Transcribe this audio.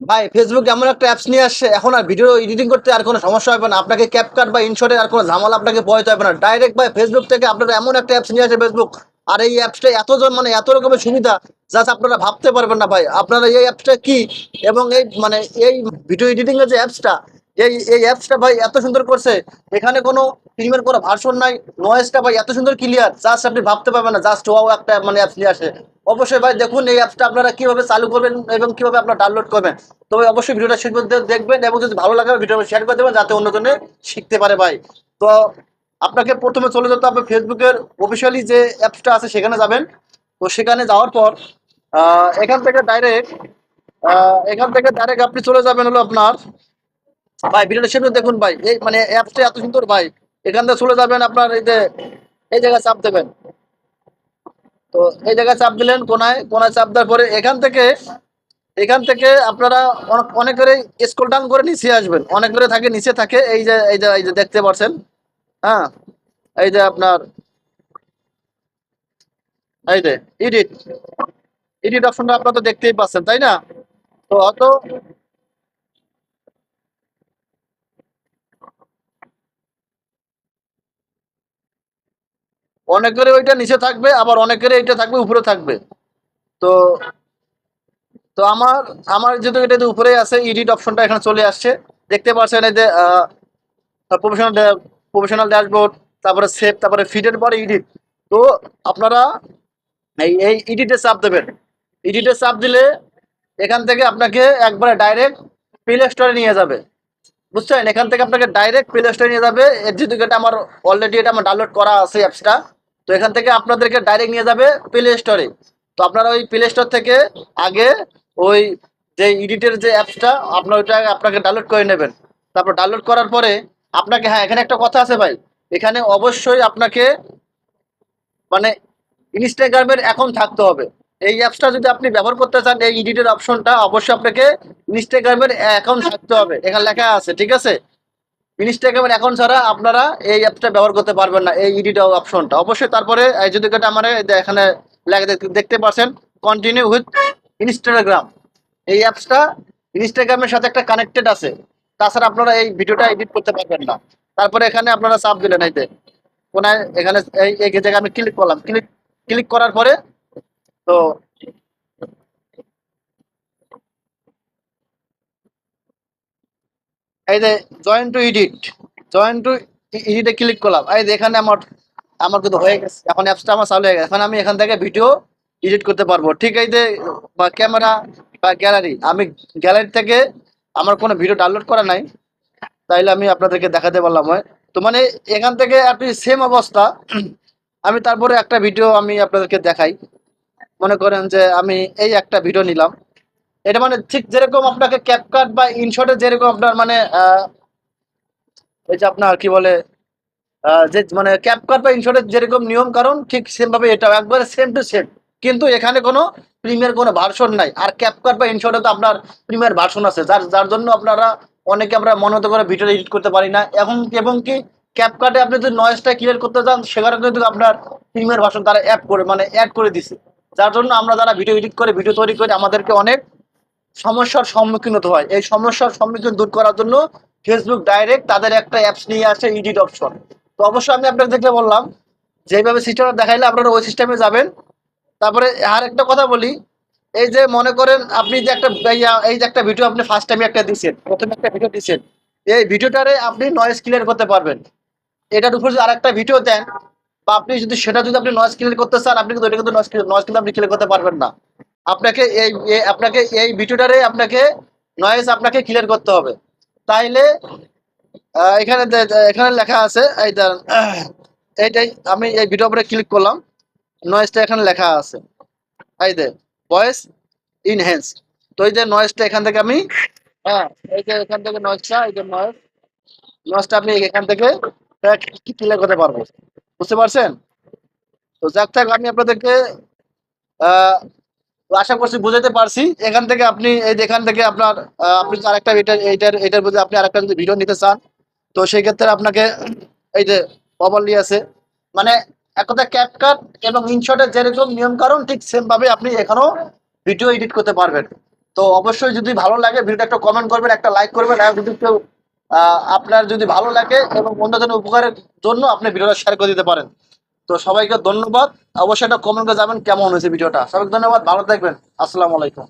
ভাই ফেসবুক এমন একটা অ্যাপস নিয়ে আসছে, এখন আর ভিডিও এডিটিং করতে আর কোনো সমস্যা হবে না। আপনাকে ক্যাপকাট বা ইনশটের আর কোনো ঝামেলা আপনাকে পয়তে হবে না। ডাইরেক্ট ভাই ফেসবুক থেকে আপনারা এমন একটা অ্যাপস নিয়ে আসে ফেসবুক আর এই অ্যাপসটা এতজন মানে এত রকমের সুবিধা জাস্ট আপনারা ভাবতে পারবেন না ভাই। আপনারা এই অ্যাপসটা কি? এবং এই মানে এই ভিডিও এডিটিং এর যে অ্যাপসটা এই এই অ্যাপসটা ভাই এত সুন্দর করছে। এখানে কোনো ফিল্মের কোনো ভার্সন নাই। নয়েজটা ভাই এত সুন্দর ক্লিয়ার জাস্ট আপনি ভাবতে পারবেন না জাস্ট ওয়াও একটা মানে অ্যাপস নিয়ে আসে। অবশ্যই ভাই দেখুন এই অ্যাপসটা আপনারা কীভাবে চালু করবেন এবং কীভাবে আপনারা ডাউনলোড করবেন। তবে অবশ্যই ভিডিওটা শেষ পর্যন্ত দেখবেন এবং যদি ভালো লাগে ভিডিওটা শেয়ার করে দেবেন, যাতে অন্যজনে শিখতে পারে ভাই। তো আপনাকে প্রথমে চলে যেতে হবে ফেসবুকের অফিসিয়ালি যে অ্যাপসটা আছে, সেখানে যাবেন। তো সেখানে যাওয়ার পর এখান থেকে ডাইরেক্ট এখান থেকে ডাইরেক্ট আপনি চলে যাবেন হলো আপনার ভাই, ভিডিওটা শেষ দেখুন ভাই। এই মানে অ্যাপসটা এত সুন্দর ভাই। এখান থেকে চলে যাবেন আপনার এই যে, এই জায়গায় চাপ দেবেন। তো এই জায়গায় চাপ দিলেন কোনায় কোনায় চাপ দেওয়ার পরে এখান থেকে এখান থেকে আপনারা অনেক করে স্কুল ডাউন করে নিচে আসবেন। অনেক করে থাকে, নিচে থাকে। এই যে এই যে এই যে দেখতে পাচ্ছেন হ্যাঁ? এই যে আপনার, এই যে এডিট এডিট অপশনটা আপনারা তো দেখতেই পাচ্ছেন, তাই না? তো অত অনেকের ওইটা নিচে থাকবে, আবার অনেকের এইটা থাকবে, উপরে থাকবে। তো তো আমার আমার যেহেতু এটা উপরে আছে এডিট অপশনটা এখানে চলে আসছে। দেখতে পাচ্ছেন এই যে প্রফেশনাল প্রফেশনাল ড্যাশবোর্ড তারপরে সেভ তারপরে ফিডের পরে এডিট তো আপনারা এই এই এডিটে চাপ দেবেন। এডিটে চাপ দিলে এখান থেকে আপনাকে একবারে ডাইরেক্ট প্লে স্টোরে নিয়ে যাবে। বুঝছেন? এখান থেকে আপনাকে ডাইরেক্ট প্লে স্টোরে নিয়ে যাবে। যেহেতু এটা আমার অলরেডি এটা আমার ডাউনলোড করা আছে অ্যাপসটা তো এখান থেকে আপনাদেরকে ডাইরেক্ট নিয়ে যাবে প্লে স্টোরে তো আপনারা ওই প্লে স্টোর থেকে আগে ওই যে এডিটের যে অ্যাপসটা আপনার ওইটা আপনাকে ডাউনলোড করে নেবেন। তারপর ডাউনলোড করার পরে আপনাকে হ্যাঁ এখানে একটা কথা আছে ভাই। এখানে অবশ্যই আপনাকে মানে ইনস্টাগ্রামের অ্যাকাউন্ট থাকতে হবে। এই অ্যাপসটা যদি আপনি ব্যবহার করতে চান, এই এডিটের অপশনটা অবশ্যই আপনাকে ইনস্টাগ্রামের অ্যাকাউন্ট থাকতে হবে। এখানে লেখা আছে, ঠিক আছে? ইনস্টাগ্রামের অ্যাকাউন্ট ছাড়া আপনারা এই অ্যাপটা ব্যবহার করতে পারবেন না, এই এডিট অপশনটা অবশ্যই তারপরে যদি এটা আমার এখানে দেখতে পাচ্ছেন কন্টিনিউ উইথ ইনস্টাগ্রাম এই অ্যাপসটা ইনস্টাগ্রামের সাথে একটা কানেক্টেড আছে। তাছাড়া আপনারা এই ভিডিওটা এডিট করতে পারবেন না। তারপরে এখানে আপনারা চাপ দিলেন এই যে, কোনায় এখানে এই জায়গায় আমি ক্লিক করলাম। ক্লিক ক্লিক করার পরে, তো এই যে join to edit join to এডিটে click করলাম। এই যে এখানে আমার আমার কিন্তু হয়ে গেছে। এখন অ্যাপসটা আমার চালু হয়ে গেছে। এখন আমি এখান থেকে ভিডিও এডিট করতে পারব। ঠিক এই যে, বা ক্যামেরা বা গ্যালারি আমি গ্যালারি থেকে আমার কোনো ভিডিও ডাউনলোড করা নাই। তাইলে আমি আপনাদেরকে দেখাতে পারলাম হয়। তো মানে এখান থেকে আপনি সেম অবস্থা। আমি তারপরে একটা ভিডিও আমি আপনাদেরকে দেখাই। মনে করেন যে আমি এই একটা ভিডিও নিলাম। এটা মানে ঠিক যেরকম আপনাকে ক্যাপকাট বা ইনশটে যেরকম আপনার মানে এই যে আপনার কি বলে যে মানে ক্যাপকাট বা ইনশটের যেরকম নিয়ম কারণ, ঠিক সেম ভাবে এটাও একবারে সেম টু সেম কিন্তু এখানে কোনো প্রিমিয়ার কোনো ভার্সন নাই। আর ক্যাপকাট বা ইনশটে তো আপনার প্রিমিয়ার ভার্সন আছে। যার যার জন্য আপনারা অনেকে আমরা মনোত করে ভিডিও এডিট করতে পারি না। এখন এবং কি ক্যাপকাটে আপনি যদি নয়েজটা ক্লিয়ার করতে চান সেখানে কিন্তু আপনার প্রিমিয়ার ভার্সন তারা অ্যাড করে মানে অ্যাড করে দিছে। যার জন্য আমরা যারা ভিডিও এডিট করে ভিডিও তৈরি করে, আমাদেরকে অনেক সমস্যার সম্মুখীন হতে হয়। এই সমস্যার সম্মুখীন দূর করার জন্য ফেসবুক ডাইরেক্ট তাদের একটা অ্যাপস নিয়ে আসে এডিট অপশন তো অবশ্যই আমি আপনাকে দেখলে বললাম, যেভাবে সিস্টেমটা দেখাইলে আপনারা ওই সিস্টেমে যাবেন। তারপরে আর একটা কথা বলি, এই যে মনে করেন আপনি যে একটা এই- যে একটা ভিডিও আপনি ফার্স্ট টাইমে একটা দিচ্ছেন প্রথমে একটা ভিডিও দিচ্ছেন এই ভিডিওটারে আপনি নয়েজ ক্লিয়ার করতে পারবেন। এটার উপর যদি আরেকটা ভিডিও দেন, বা আপনি যদি সেটা যদি আপনি নয়েজ ক্লিয়ার করতে চান, আপনি কিন্তু ওইটা কিন্তু নয়েজ নয়েজ কিন্তু আপনি ক্লিয়ার করতে পারবেন না। আপনাকে এই আপনাকে এই ভিডিওটারে আপনাকে নয়েজ আপনাকে ক্লিয়ার করতে হবে। তাইলে এখানে এখানে লেখা আছে এই দাঁড়ান, এইটাই আমি এই ভিডিও উপরে ক্লিক করলাম নয়েজটা এখানে লেখা আছে। এই দে ভয়েস ইনহেন্স তো এই যে নয়েজটা এখান থেকে আমি হ্যাঁ এই যে এখান থেকে নয়েজটা এই যে নয়েজ নয়েজটা আপনি এখান থেকে ক্লিয়ার করতে পারব। বুঝতে পারছেন? তো যাক থাক আমি আপনাদেরকে আশা করছি বুঝাতে পারছি। এখান থেকে আপনি, এই এখান থেকে আপনার আপনি আরেকটা এটার, এইটার এটার মধ্যে আপনি আরেকটা যদি ভিডিও নিতে চান, তো সেই ক্ষেত্রে আপনাকে এই যে প্রপারলি আছে। মানে এক কথা ক্যাপকাট এবং ইনশটের যেরকম নিয়ম কারণ ঠিক সেম ভাবে আপনি এখানেও ভিডিও এডিট করতে পারবেন। তো অবশ্যই যদি ভালো লাগে ভিডিওটা একটা কমেন্ট করবেন, একটা লাইক করবেন, আর যদি কেউ আপনার যদি ভালো লাগে এবং অন্যজনের উপকারের জন্য আপনি ভিডিওটা শেয়ার করে দিতে পারেন। তো সবাইকে ধন্যবাদ। অবশ্যই একটা কমেন্ট করে যাবেন কেমন হয়েছে ভিডিওটা। সবাইকে ধন্যবাদ। ভালো থাকবেন। আসসালামু আলাইকুম।